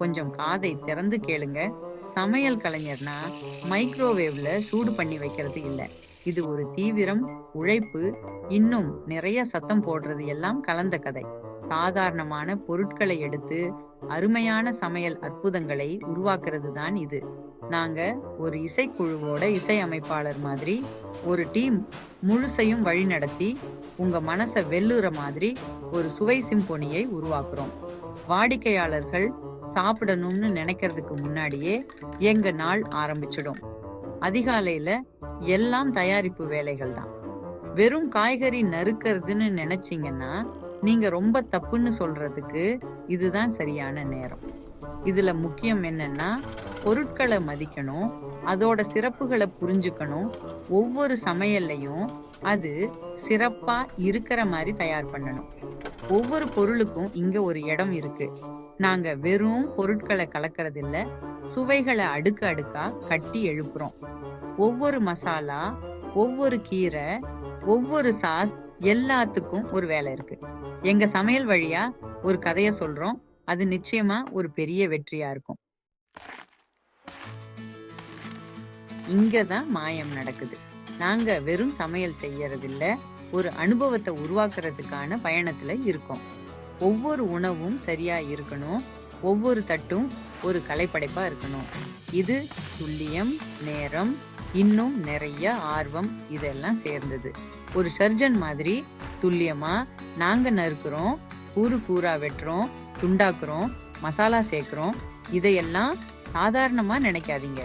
கொஞ்சம் காதை திறந்து கேளுங்க. சமையல் கலைஞர்னா மைக்ரோவேவ்ல சூடு பண்ணி வைக்கிறது இல்ல. இது ஒரு தீவிரம் உழைப்பு இன்னும் நிறைய சத்தம் போடுறது எல்லாம் கலந்த கதை. சாதாரணமான பொருட்களை எடுத்து அருமையான சமையல் அற்புதங்களை உருவாக்குறது தான் இது. நாங்க ஒரு இசைக்குழுவோட இசை அமைப்பாளர் மாதிரி ஒரு டீம் முழுசையும் வழிநடத்தி உங்க மனசை வெல்லுற மாதிரி ஒரு சுவை சிம்பொனியை உருவாக்குறோம். வாடிக்கையாளர்கள் சாப்பிடணும்னு நினைக்கிறதுக்கு முன்னாடியே எங்க நாள் ஆரம்பிச்சிடும். அதிகாலையில எல்லாம் தயாரிப்பு வேலைகள் தான் வெறும் காய்கறி நறுக்கிறதுன்னு நினைச்சீங்கன்னா நீங்க ரொம்ப தப்புன்னு சொல்றதுக்கு இதுதான் சரியான நேரம். இதுல முக்கியம் என்னன்னா பொருட்களை மதிக்கணும் அதோட சிறப்புகளை புரிஞ்சுக்கணும். ஒவ்வொரு சமையல்லையும் அது சிறப்பா இருக்கிற மாதிரி தயார் பண்ணணும். ஒவ்வொரு பொருளுக்கும் இங்க ஒரு இடம் இருக்கு. நாங்க வெறும் பொருட்களை கலக்கறது இல்ல சுவைகளை அடுக்கு அடுக்கா கட்டி எழுப்புறோம். ஒவ்வொரு மசாலா ஒவ்வொரு கீரை ஒவ்வொரு சாஸ் எல்லாத்துக்கும் ஒரு வேலை இருக்கு. எங்க சமையல் வழியா ஒரு கதைய சொல்றோம். அது நிச்சயமா ஒரு பெரிய வெற்றியா இருக்கும். இங்கதான் மாயம் நடக்குது. நாங்க வெறும் சமையல் செய்யறது இல்லை ஒரு அனுபவத்தை உருவாக்குறதுக்கான பயணத்துல இருக்கோம். ஒவ்வொரு உணவும் சரியா இருக்கணும். ஒவ்வொரு தட்டும் ஒரு கலைப்படைப்பா இருக்கணும். இது துல்லியம் நேரம் இன்னும் நிறைய ஆர்வம் இதெல்லாம் சேர்ந்தது. ஒரு சர்ஜன் மாதிரி துல்லியமா நாங்க நறுக்கிறோம் கூறு கூறா வெட்டுறோம் துண்டாக்குறோம் மசாலா சேர்க்கிறோம். இதையெல்லாம் சாதாரணமா நினைக்காதீங்க.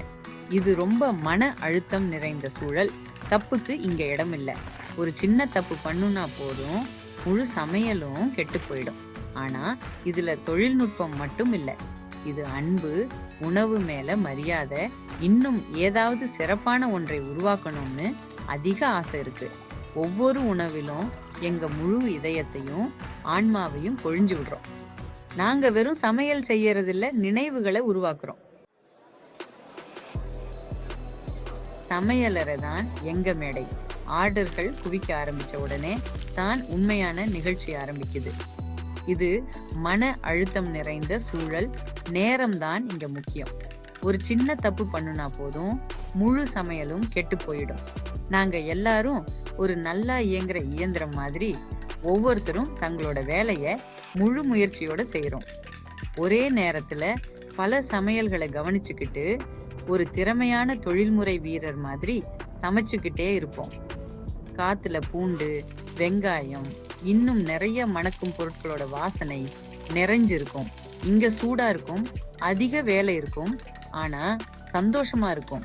இது ரொம்ப மன அழுத்தம் நிறைந்த சூழல். தப்புக்கு இங்க இடம் ஒரு சின்ன தப்பு பண்ணுனா போதும் முழு சமையலும் கெட்டு போயிடும். ஆனா இதுல தொழில்நுட்பம் மட்டும் இல்லை. இது அன்பு உணவு மேல மரியாதை இன்னும் ஏதாவது சிறப்பான ஒன்றை உருவாக்கணும்னு அதிக ஆசை இருக்கு. ஒவ்வொரு உணவிலும் எங்க முழு இதயத்தையும் ஆன்மாவையும் பொழிஞ்சு விடுறோம். நாங்க வெறும் சமையல் செய்யறதில்ல நினைவுகளை உருவாக்குறோம். சமையலறை தான் எங்க மேடை. ஆர்டர்கள் குவிக்க ஆரம்பிச்ச உடனே தான் உண்மையான நிகழ்ச்சி ஆரம்பிக்குது. இது மன அழுத்தம் நிறைந்த சூழல் நேரம்தான் இங்கே இங்க முக்கியம். ஒரு சின்ன தப்பு பண்ணுனா போதும் முழு சமையலும் கெட்டு போயிடும். நாங்க எல்லாரும் ஒரு நல்லா இயங்குற இயந்திரம் மாதிரி ஒவ்வொருத்தரும் தங்களோட வேலைய முழு முயற்சியோட செய்கிறோம் ஒரே நேரத்துல பல சமையல்களை கவனிச்சுக்கிட்டு ஒரு திறமையான தொழில்முறை வீரர் மாதிரி சமைச்சுக்கிட்டே இருப்போம். காத்துல பூண்டு வெங்காயம் இன்னும் நிறைய மணக்கும் பொருட்களோட வாசனை நிறைஞ்சிருக்கும். இங்க சூடா இருக்கும் அதிக வேலை இருக்கும் ஆனா சந்தோஷமா இருக்கும்.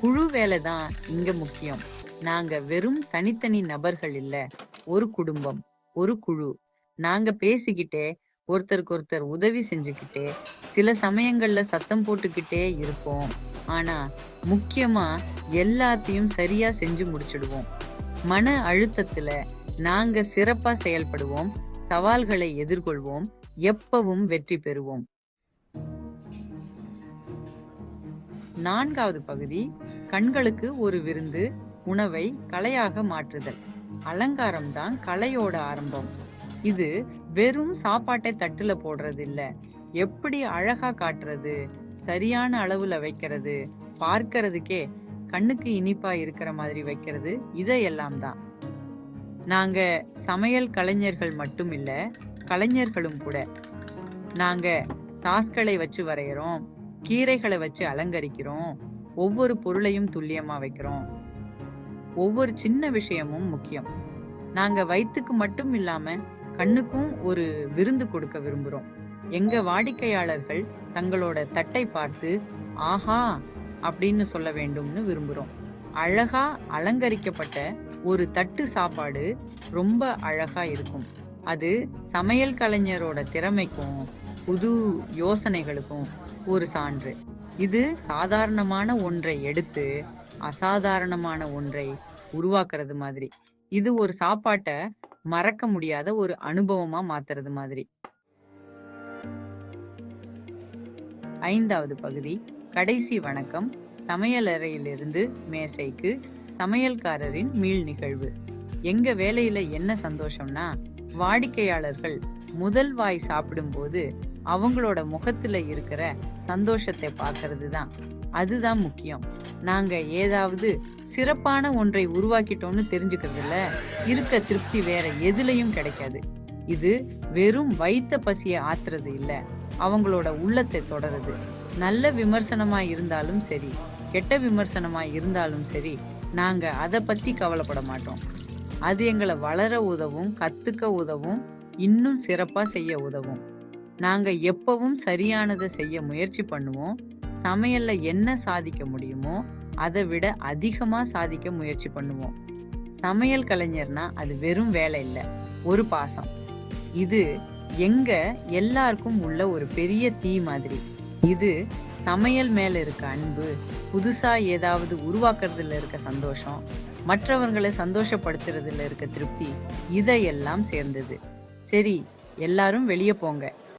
குழு வேலை தான் இங்க முக்கியம். நாங்க வெறும் தனித்தனி நபர்கள் இல்ல ஒரு குடும்பம் ஒரு குழு. நாங்க பேசிக்கிட்டே ஒருத்தருக்கு ஒருத்தர் உதவி செஞ்சுக்கிட்டே சில சமயங்கள்ல சத்தம் போட்டுக்கிட்டே இருப்போம். ஆனா முக்கியமா எல்லாத்தையும் சரியா செஞ்சு முடிச்சிடுவோம். மன அழுத்தத்துல நாங்க சிறப்பா செயல்படுவோம் சவால்களை எதிர்கொள்வோம் எப்பவும் வெற்றி பெறுவோம். நான்காவது பகுதி கண்களுக்கு ஒரு விருந்து உணவை கலையாக மாற்றுதல். அலங்காரம் தான் கலையோட ஆரம்பம். இது வெறும் சாப்பாட்டை தட்டுல போடுறது இல்ல எப்படி அழகா காட்டுறது சரியான அளவுல வைக்கிறது பார்க்கறதுக்கே கண்ணுக்கு இனிப்பா இருக்கிற மாதிரி வைக்கிறது இதையெல்லாம் தான் நாங்க சமையல் கலைஞர்கள் மட்டும் இல்ல கலைஞர்களும் கூட. நாங்க சாஸ்களை வச்சு வரைகிறோம் கீரைகளை வச்சு அலங்கரிக்கிறோம் ஒவ்வொரு பொருளையும் துல்லியமா வைக்கிறோம். ஒவ்வொரு சின்ன விஷயமும் முக்கியம். நாங்க வயிற்றுக்கு மட்டும் இல்லாம கண்ணுக்கும் ஒரு விருந்து கொடுக்க விரும்புறோம். எங்க வாடிக்கையாளர்கள் தங்களோட தட்டை பார்த்து ஆஹா அப்படின்னு சொல்ல வேண்டும்னு விரும்புகிறோம் அழகா அலங்கரிக்கப்பட்ட ஒரு தட்டு சாப்பாடு ரொம்ப அழகா இருக்கும். அது சமையல் கலைஞரோட திறமைக்கும் புது யோசனைகளுக்கும் ஒரு சான்று. இது சாதாரணமான ஒன்றை எடுத்து அசாதாரணமான ஒன்றை உருவாக்குறது மாதிரி. இது ஒரு சாப்பாட்டை மறக்க முடியாத ஒரு அனுபவமா மாத்துறது மாதிரி. ஐந்தாவது பகுதி கடைசி வணக்கம். சமையலறையிலிருந்து மேசைக்கு சமையல்காரரின் மீள் நிகழ்வு. எங்க வேலையில என்ன சந்தோஷம்னா வாடிக்கையாளர்கள் முதல் வாய் சாப்பிடும்போது அவங்களோட முகத்துல இருக்கிற சந்தோஷத்தை பார்க்கறது தான் அதுதான் முக்கியம். நாங்க ஏதாவது சிறப்பான ஒன்றை உருவாக்கிட்டோம்னு தெரிஞ்சுக்கிறதுல இருக்க திருப்தி வேற எதுலையும் கிடைக்காது. இது வெறும் வைத்த பசியை ஆத்துறது இல்லை. அவங்களோட உள்ளத்தை தொடருது. நல்ல விமர்சனமாக இருந்தாலும் சரி கெட்ட விமர்சனமாக இருந்தாலும் சரி நாங்கள் அதை பற்றி கவலைப்பட மாட்டோம். அது எங்களை வளர உதவும் கற்றுக்க உதவும் இன்னும் சிறப்பாக செய்ய உதவும். நாங்கள் எப்பவும் சரியானதை செய்ய முயற்சி பண்ணுவோம். சமையலில் என்ன சாதிக்க முடியுமோ அதை விட அதிகமாக சாதிக்க முயற்சி பண்ணுவோம். சமையல் கலைஞர்னா அது வெறும் வேலை இல்லை ஒரு பாசம். இது எங்க எல்லாருக்கும் உள்ள ஒரு பெரிய தீ மாதிரி. இது சமையல் மேல இருக்க அன்பு புதுசா ஏதாவது உருவாக்குறதுல இருக்க சந்தோஷம் மற்றவர்களை சந்தோஷப்படுத்துறதுல இருக்க திருப்தி இதையெல்லாம் சேர்ந்தது. சரி எல்லாரும் வெளியே போங்க.